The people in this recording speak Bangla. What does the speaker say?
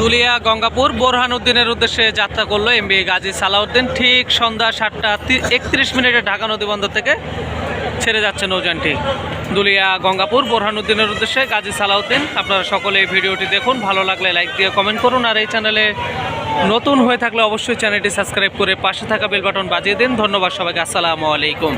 দুলিয়া, গঙ্গাপুর, বোরহানুদ্দিনের উদ্দেশ্যে যাত্রা করল এমবি গাজী সালাউদ্দিন। ঠিক সন্ধ্যা সাতটা একত্রিশ মিনিটে ঢাকা নদী বন্দর থেকে ছেড়ে যাচ্ছে নৌযানটি। দুলিয়া, গঙ্গাপুর, বোরহানুদ্দিনের উদ্দেশ্যে গাজী সালাউদ্দিন। আপনারা সকলে এই ভিডিওটি দেখুন। ভালো লাগলে লাইক দিয়ে কমেন্ট করুন। আর এই চ্যানেলে নতুন হয়ে থাকলে অবশ্যই চ্যানেলটি সাবস্ক্রাইব করে পাশে থাকা বেল বাটন বাজিয়ে দিন। ধন্যবাদ সবাইকে। আসসালামু আলাইকুম।